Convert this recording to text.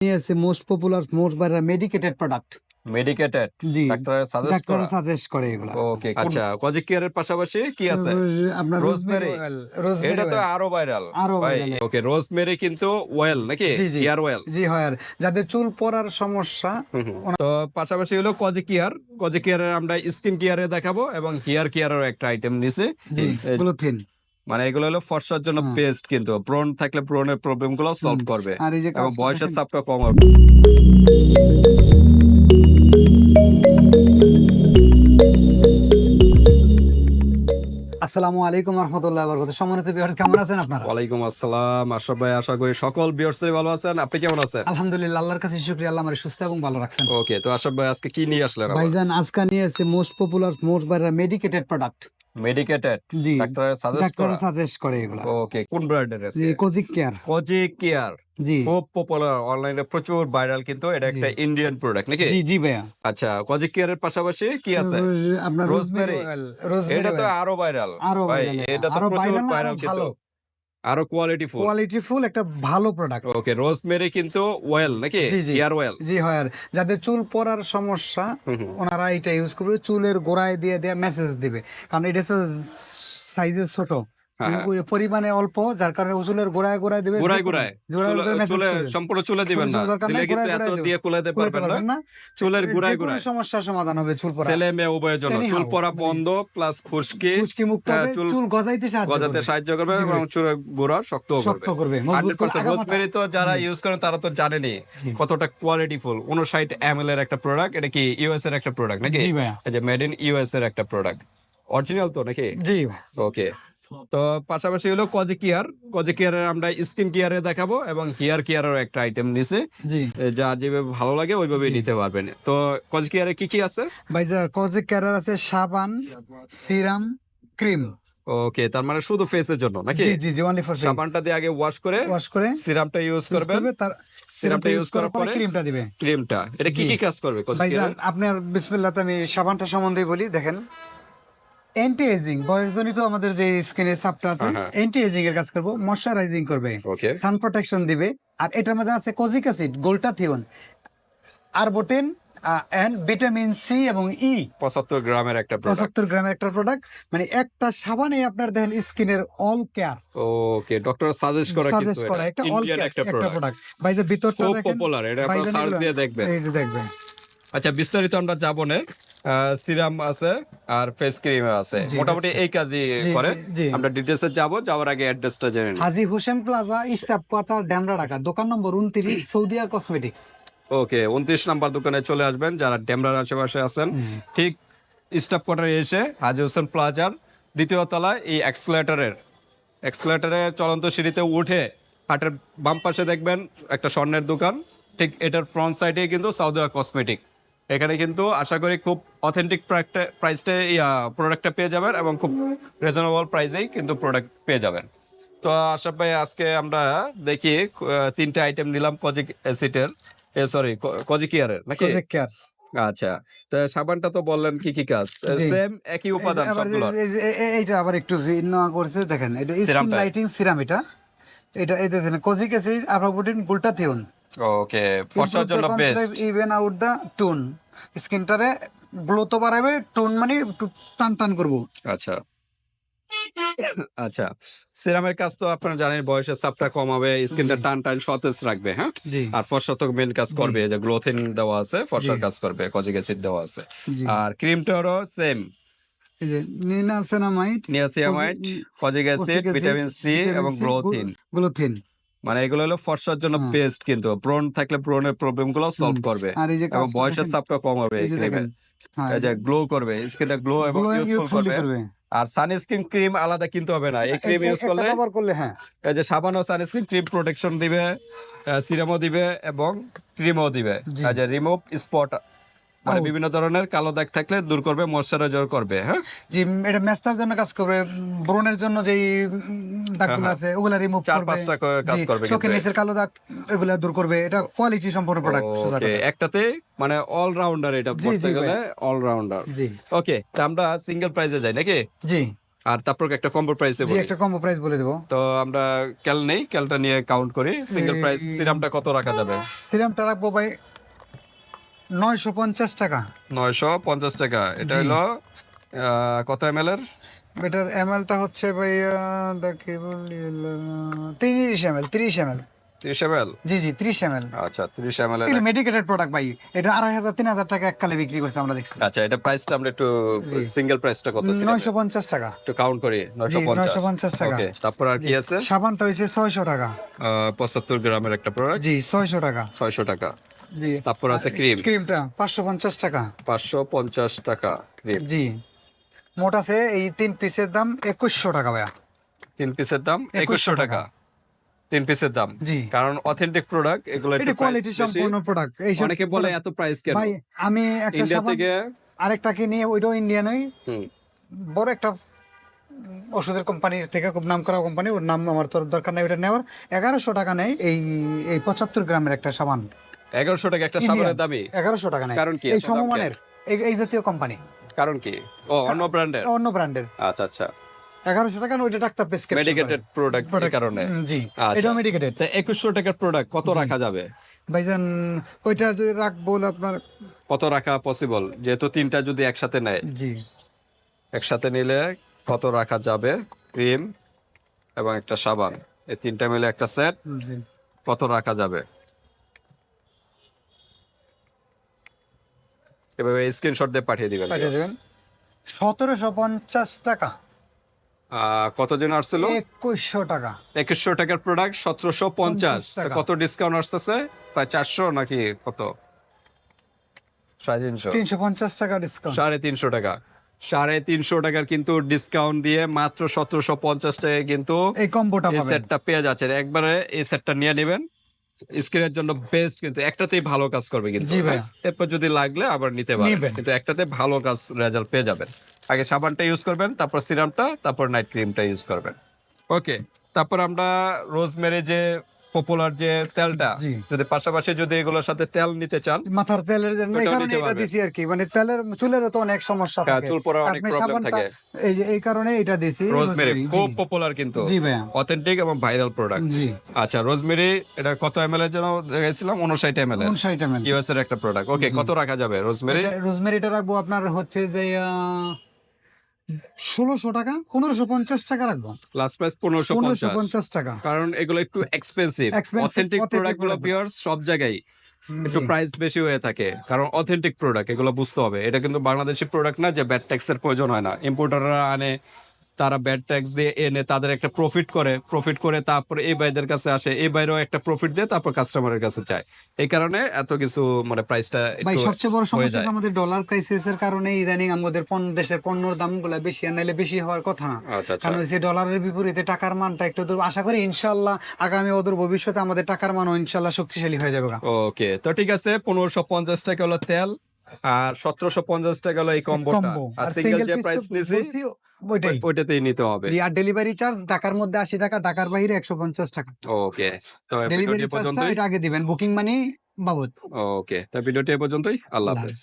নিয়েছে most popular most medicated product medicated জি। ডাক্তারের suggest doctor করা? সাজেস্ট করে এগুলো। ওকে আচ্ছা কজিক কেয়ারের পাশাপাশি কি আছে? আপনার? রোজমেরি এটা তো আরও ভাইরাল আরও। ওকে রোজমেরি কিন্তু ওয়েল নাকি। হেয়ার ওয়েল জি হয় যাদের চুল পড়ার সমস্যা তো পাশাপাশি হলো কজি কেয়ার কজি কেয়ারের আমরা স্কিন কেয়ারে দেখাবো এবং হেয়ার কেয়ারের একটা আইটেম নিছে। গ্লোথিন মানে এগুলো হলো ফর্সার জন্য। পেস্ট কিন্তু। ব্রণ থাকলে ব্রণের প্রবলেমগুলো সলভ করবে। আর এই যে বয়সের চাপটা কম হবে। আসসালামু আলাইকুম রহমতুল্লাহ বরকত সম্মানিত বিহার কেমন আছেন আপনারা? ওয়ালাইকুম আসসালাম আশরাফ ভাই আশা করি সকল বিয়ার্সই ভালো আছেন। আপনি কেমন আছেন? আলহামদুলিল্লাহ আল্লাহর কাছে শুকরিয়া আল্লাহ আমার সুস্থ এবং ভালো রাখছেন। ওকে তো আশরাফ ভাই আজকে কি নিয়ে আসলেন ভাইজান আজকে নিয়েছে most popular most viral medicated product medicated জি ডাক্তারের সাজেস্ট করে? সাজেস্ট করে এগুলো। ওকে কোন ব্র্যান্ডের আছে? কোজিক কেয়ার কোজিক কেয়ার জি। খুব পপুলার অনলাইনে প্রচুর ভাইরাল কিন্তু এটা একটা ইন্ডিয়ান প্রোডাক্ট নাকি? জি জি ভাইয়া। আচ্ছা কোজিক কেয়ারের পাশাপাশি কি আছে? আপনার রোজমেরি এটা তো আরও ভাইরাল আরও ভাই এটা তো প্রচুর ভাইরাল কিন্তু। আরও কোয়ালিটি ফুল। কোয়ালিটি ফুল একটা ভালো প্রোডাক্ট ওকে রোজমেরি কিন্তু ওয়েল নাকি। হেয়ার ওয়েল জি হয় আর। যাদের চুল পড়ার সমস্যা ওনারা এটা ইউজ করবে। চুলের গোড়ায় দিয়ে দেয়া মেসেজ দিবে। কারণ এটা সাইজে ছোট। হ্যাঁ। ওই পরিমাণে অল্প যার কারণে ও চুলের গোড়ায় গোড়ায় দিবে গোড়ায় গোড়ায়। গোড়ায় চুলে- গোড়ায় message করবে। সম্পূর্ণ চুলে দিবেন না। চুলে দরকার দিলে নাই, কিন্তু গোড়ায় এত গোড়ায় দিয়ে কুলাতে পারবেন পারবেন না। চুলের যে গোড়ায় কোনো গোড়ায়। সমস্যার সমাধান হবে চুল পড়া। ছেলে মেয়ে উভয়ের জন্য Anyhow, চুল পড়া মানে- বন্ধ প্লাস খুশকি খুশকি মুক্ত হ্যাঁ, হবে চুল চুল গজাইতে সাহায্য গজাতে করবে সাহায্য করবে জি, এবং চুলের গোড়া শক্ত শক্ত করবে। করবে মজবুত করবে পার্সেন্ট আগামাথা- রোজমেরি তো যারা ইউজ করেন তারা তো জানেনি জি। কতটা কোয়ালিটি ফুল উনষাট এম এর একটা প্রোডাক্ট এটা কি ইউএস এর একটা প্রোডাক্ট নাকি? জি ভাইয়া। এই যে মেড ইন ইউএস এর একটা প্রোডাক্ট অরিজিনাল তো নাকি? জি। ওকে তো পাশাপাশি হলো কজি কেয়ার কজি কেয়ারের আমরা স্কিন কেয়ারে দেখাবো এবং হেয়ার কেয়ারের একটা আইটেম নিছে। যা যেভাবে ভালো লাগে ওইভাবে নিতে পারবেন। তো কজি কেয়ারে কি কি আছে? ভাইজার কজিক ক্যারার আছে সাবান সিরাম ক্রিম। ওকে তার মানে শুধু ফেসের জন্য নাকি? জি জি জি অনলি ফর সাবানটা দিয়ে আগে ওয়াশ করে ওয়াশ করে সিরামটা ইউজ করবেন। করবে তার সিরামটা ইউজ করার পরে ক্রিমটা দিবে। ক্রিমটা এটা কি কি কাজ করবে কজি কেয়ার আপনার বিসমিল্লাহ আমি সাবানটা সম্বন্ধে বলি দেখেন। অ্যান্টি এজিং বয়সজনিত আমাদের যে স্কিনের আছে। অ্যান্টি এজিং এর কাজ করব ময়শ্চারাইজিং করবে সান প্রোটেকশন দিবে আর এটার মধ্যে আছে kojic acid glutathione arbutin and vitamin C এবং ই পঁচাত্তর গ্রামের একটা প্রোডাক্ট পঁচাত্তর গ্রামের একটা প্রোডাক্ট মানে একটা সাবানে আপনার দেখেন স্কিনের all care okay doctor suggest করা সাজেস্ট করা একটা অল কেয়ার একটা প্রোডাক্ট প্রোডাক্ট ভাই যে ভিতরটা দেখেন পপুলার এটা আপনারা সার্চ দিয়ে দেখবেন। এই যে দেখবেন। আচ্ছা বিস্তারিত আমরা যাব না সিরাম আছে আর ফেস ক্রিম আছে। মোটামুটি এই কাজই করে। আমরা ডিটেলসে যাব যাওয়ার আগে অ্যাড্রেসটা জেনে নিই। Haji Hossain plaza staff quarter Demra Dhaka. দোকান নম্বর উনত্রিশ সৌদিয়া কসমেটিক্স ওকে উনত্রিশ নাম্বার দোকানে চলে আসবেন যারা ডেমরার আশেপাশে আছেন। ঠিক স্টাফ কোয়ার্টারে এসে হাজি হোসেন প্লাজার দ্বিতীয় তলায় এই এক্সকেলেটরের এক্সকেলেটরের চলন্ত সিঁড়িতে উঠে হাটের বাম পাশে দেখবেন একটা স্বর্ণের দোকান। ঠিক এটার ফ্রন্ট সাইডে কিন্তু সাউদিয়া কসমেটিক এখানে কিন্তু আশা করি খুব অথেন্টিক প্রাইসটা প্রোডাক্টটা পেয়ে যাবেন এবং খুব রিজনেবল প্রাইসেই কিন্তু প্রোডাক্ট পেয়ে যাবেন। তো আশা ভাই আজকে আমরা দেখি তিনটে আইটেম নিলাম কজিক অ্যাসিডের সরি নাকি? কোজিক কেয়ার আচ্ছা তো সাবানটা তো বললেন কি কি কাজ। সেম একই উপাদান সবগুলো এই- এই- এই- এই- এইটা আবার একটু ভিন্ন করছে দেখেন এটা স্কিন? লাইটিং সিরাম এটা। এটা এই দেখেন কোজিক অ্যাসিড আরবোটেন গোল্টাথিওন ওকে ফর্সার জন্য best even out the tone স্কিনটারে glow তো বাড়াবে টোন মানে একটু টান টান করব। আচ্ছা। আচ্ছা সিরামের কাজ তো আপনারা জানেন বয়সের চাপটা কমাবে স্কিনটা টান টান সতেজ রাখবে হ্যাঁ? আর ফর্সা তো মেন কাজ করবে যে গ্লোথিন দেওয়া আছে ফর্সার কাজ করবে কজিক অ্যাসিড দেওয়া আছে। আর ক্রিমটারও same niacinamide niacinamide kojic acid vitamin C এবং গ্লোথিন। গ্লোথিন। মানে এগুলো হলো ফর্সার জন্য হ্যাঁ। পেস্ট কিন্তু। ব্রণ থাকলে ব্রণের প্রবলেমগুলো সলভ করবে। আর এই যে বয়সের চাপটা কম হবে এই যে দেখেন হ্যাঁ এই যে গ্লো করবে স্কিনটা গ্লো এবং ইউথফুল করবে। আর সানস্ক্রিন ক্রিম আলাদা কিনতে হবে না এই ক্রিম ইউজ করলে ব্যবহার করলে হ্যাঁ। এই যে সাবান ও সানস্ক্রিন ক্রিম প্রোটেকশন দিবে সিরামও দিবে এবং ক্রিমও দিবে। এই যে রিমুভ স্পট মানে বিভিন্ন ধরনের কালো দাগ থাকলে দূর করবে ময়শ্চারাইজার করবে হ্যাঁ? জি এটা মেস্তার জন্য কাজ করবে ব্রণের জন্য উম, দাগগুলো হ্যাঁ, আছে ওগুলা রিমুভ চার করবে। পাঁচটা কাজ করবে চোখের নিচের কালো দাগ এগুলা দূর করবে। এটা কোয়ালিটি সম্পূর্ণ প্রোডাক্ট একটাতে মানে অলরাউন্ডার এটা বলতে গেলে অলরাউন্ডার জি। ওকে তা আমরা সিঙ্গেল প্রাইজে যাই নাকি? জি। আর তারপর একটা কম্বো প্রাইসে বলি। একটা কম্বো প্রাইস বলে দেবো। তো আমরা ক্যাল নেই ক্যালটা নিয়ে কাউন্ট করি। সিঙ্গেল প্রাইস সিরামটা কত রাখা যাবে? সিরামটা রাখব ভাই নয়শো পঞ্চাশ টাকা। নয়শো পঞ্চাশ টাকা। এটা হলো কত এম এর? এটার এমএলটা হচ্ছে ভাই দেখি বলি তিরিশ এমএল তিরিশ এমএল তিরিশ এম জি জি এমএল আচ্ছা এম মেডিকেটেড প্রোডাক্ট ভাই এটা আড়াই হাজার তিন হাজার টাকা এককালে বিক্রি করছে আমরা দেখছি। আচ্ছা এটা প্রাইসটা আমরা একটু সিঙ্গেল প্রাইসটা কত ছিল নয়শো পঞ্চাশ টাকা। একটু কাউন্ট করি নয়শো জি, পঞ্চাশ 950 টাকা। ওকে তারপর আর কি আছে? সাবানটা হয়েছে ছয়শো টাকা। পঁচাত্তর গ্রামের একটা প্রোডাক্ট জি ছয়শো টাকা। ছয়শো টাকা। জি। তারপর আছে ক্রিম। ক্রিমটা পাঁচশো পঞ্চাশ টাকা। পাঁচশো পঞ্চাশ টাকা ক্রিম। জি। মোট আছে এই তিন পিসের দাম একুশশো টাকা ভাইয়া। তিন পিসের দাম একুশশো টাকা। তিন পিসের দাম। জি। কারণ অথেন্টিক প্রোডাক্ট এগুলো এটা কোয়ালিটি সম্পূর্ণ প্রোডাক্ট এই অনেকে বলে এত প্রাইস কেন? ভাই আমি একটা ইন্ডিয়া থেকে আরেকটা কিনি ওইটাও ইন্ডিয়ানই বড় একটা ওষুধের কোম্পানির থেকে খুব নাম করা কোম্পানি ওর নাম আমার তোর দরকার নেই ওটা নেওয়ার। এগারোশো টাকা নেই এই এই পঁচাত্তর গ্রামের একটা সাবান। এগারোশো টাকা একটা সাবানের দামি। এগারোশো টাকা নেয় কারণ কি? এই সমমানের এই- জাতীয় কোম্পানি কারণ কি? ও অন্য ব্র্যান্ডের অন্য ব্র্যান্ডের আচ্ছা আচ্ছা। এগারোশো টাকা ওইটা ডাক্তার প্রেসক্রিপশন মেডিকেটেড প্রোডাক্ট কারণে? জি আচ্ছা। এটাও মেডিকেটেড তা একুশশো টাকার প্রোডাক্ট কত রাখা যাবে? ভাইজান ওইটা যদি রাখব আপনার কত রাখা পসিবল যেহেতু তিনটা যদি একসাথে নেয়। জি। একসাথে নিলে কত রাখা যাবে? ক্রিম এবং একটা সাবান। এই তিনটা মিলে একটা সেট কত রাখা যাবে? এভাবে স্ক্রিনশট দিয়ে পাঠিয়ে দিবেন পাঠিয়ে দেবেন। সতেরোশো পঞ্চাশ টাকা। আহ, কত জন আসছিল? একুশশো টাকা। একুশশো টাকার প্রোডাক্ট সতেরোশো পঞ্চাশ। কত ডিসকাউন্ট আসতেছে? প্রায় চারশো নাকি কত? সাড়ে তিনশো। তিনশো পঞ্চাশ টাকা ডিসকাউন্ট সাড়ে তিনশো টাকা। সাড়ে তিনশো টাকার কিন্তু ডিসকাউন্ট দিয়ে মাত্র সতেরোশো পঞ্চাশ টাকায় কিন্তু এই কম্বোটা এই সেটটা পেয়ে একবারে এই সেটটা নিয়ে নেবেন। স্ক্রিনের জন্য বেস্ট কিন্তু একটাতেই ভালো কাজ করবে কিন্তু জি ভাই এরপর যদি লাগলে আবার নিতে পারবেন কিন্তু একটাতে ভালো কাজ রেজাল্ট পেয়ে যাবেন। আগে সাবানটা ইউজ করবেন তারপর সিরামটা তারপর নাইট ক্রিমটা ইউজ করবেন। ওকে তারপর আমরা রোজমেরি যে পপুলার যে তেলটা যদি পাশাপাশি যদি এগুলোর সাথে তেল নিতে চান মাথার তেলের জন্য এই কারণে এটা দিছি আর কি। মানে তেলের চুলের তো অনেক সমস্যা হ্যাঁ, থাকে। চুল পড়ার অনেক সাবানটা- থাকে। এই যে এই কারণে এটা দিছি। রোজমেরি খুব পপুলার কিন্তু। জি ভাইয়া। অথেন্টিক এবং ভাইরাল প্রোডাক্ট জি। আচ্ছা রোজমেরি এটা কত এমএল এর জন্য দেখাইছিলাম? উনষাট এম এল উনষাট ml ইউএস এর একটা প্রোডাক্ট ওকে কত রাখা যাবে? রোজমেরি রোজমেরিটা রাখব আপনার হচ্ছে যে ষোলোশো টাকা পনেরোশো পঞ্চাশ টাকা রাখব। লাস্ট প্রাইস পনেরোশো পনেরোশো পঞ্চাশ। টাকা। কারণ এগুলো একটু এক্সপেন্সিভ অথেন্টিক প্রোডাক্টগুলো প্রোডাক্টগুলো product। পিওর সব জায়গায় একটু প্রাইস বেশি হয়ে থাকে। কারণ অথেন্টিক প্রোডাক্ট এগুলো বুঝতে হবে। এটা কিন্তু বাংলাদেশি প্রোডাক্ট না যে ব্যাড ট্যাক্সের প্রয়োজন হয় না। ইম্পোর্টাররা আনে তারা ব্যাড ট্যাক্স দিয়ে এনে তাদের একটা প্রফিট করে। প্রফিট করে তারপরে এই বাইদের কাছে আসে এই বাইরেও একটা প্রফিট দিয়ে তারপর কাস্টমারের কাছে যায়। এই কারণে এত কিছু মানে প্রাইসটা ভাই সবচেয়ে বড় সমস্যা আমাদের ডলার ক্রাইসিস এর কারণে ইদানিং আমাদের পণ্য দেশের পণ্যর দামগুলো বেশি আর নাইলে বেশি হওয়ার কথা না। আচ্ছা আচ্ছা। কারণ হচ্ছে ডলারের বিপরীতে টাকার মানটা একটু দূর। আশা করি ইনশাল্লাহ আগামী অদূর ভবিষ্যতে আমাদের টাকার মানও ইনশাল্লাহ শক্তিশালী হয়ে যাবে ওকে তো ঠিক আছে পনেরোশো পঞ্চাশ টাকা হলো তেল। আর সতেরোশো পঞ্চাশ টাকা হলো এই কম্বোটা আর সিঙ্গেল যে প্রাইস নিছি ওইটাই। ওইটাতেই নিতে হবে। আর ডেলিভারি চার্জ ঢাকার মধ্যে আশি টাকা ঢাকার বাইরে একশো পঞ্চাশ টাকা। ওকে তো ডেলিভারি চার্জটা আগে দিবেন বুকিং মানি বাবদ। ওকে তো ভিডিওটি এ পর্যন্তই। আল্লাহ আল্লাহ হাফেজ।